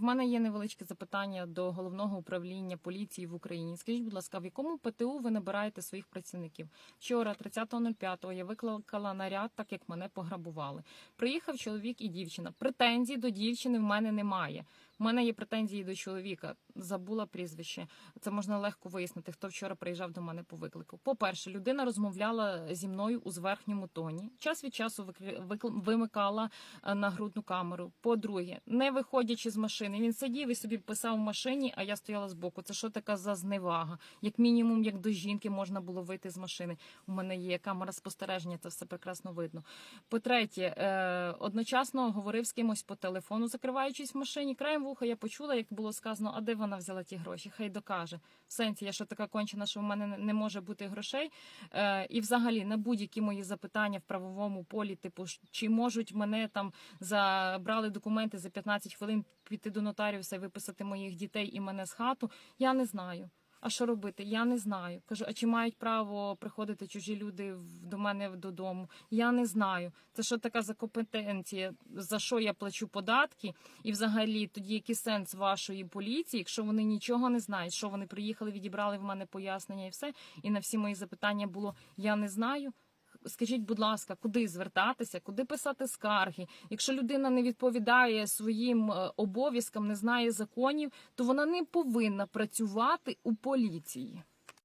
В мене є невеличке запитання до головного управління поліції в Україні. Скажіть, будь ласка, в якому ПТУ ви набираєте своїх працівників? Вчора, 30.05, я викликала наряд, так як мене пограбували. Приїхав чоловік і дівчина. Претензій до дівчини в мене немає. У мене є претензії до чоловіка. Забула прізвище. Це можна легко вияснити, хто вчора приїжджав до мене по виклику. По-перше, людина розмовляла зі мною у зверхньому тоні. Час від часу вимикала е, на грудну камеру. По-друге, не виходячи з машини, він сидів і собі писав в машині, а я стояла збоку. Це що така за зневага? Як мінімум, як до жінки можна було вийти з машини. У мене є камера спостереження, це все прекрасно видно. По-третє, е, одночасно говорив з кимось по телефону, закриваючись в машині. Краєм вуха я почула, як було сказано, а де вона взяла ті гроші? Хай докаже. В сенсі, я що така кончена, що в мене не- може бути грошей. Е, і взагалі на будь-які мої запитання в правовому полі, типу, чи можуть мене там забрали документи за 15 хвилин піти до нотаріуса і виписати моїх дітей і мене з хату, я не знаю. А що робити? Я не знаю. Кажу, а чи мають право приходити чужі люди до мене додому? Я не знаю. Це що така за компетенція? За що я плачу податки? І взагалі тоді який сенс вашої поліції, якщо вони нічого не знають, що вони приїхали, відібрали в мене пояснення і все. І на всі мої запитання було я не знаю. Скажіть, будь ласка, куди звертатися, куди писати скарги? Якщо людина не відповідає своїм е, обов'язкам, не знає законів, то вона не повинна працювати у поліції.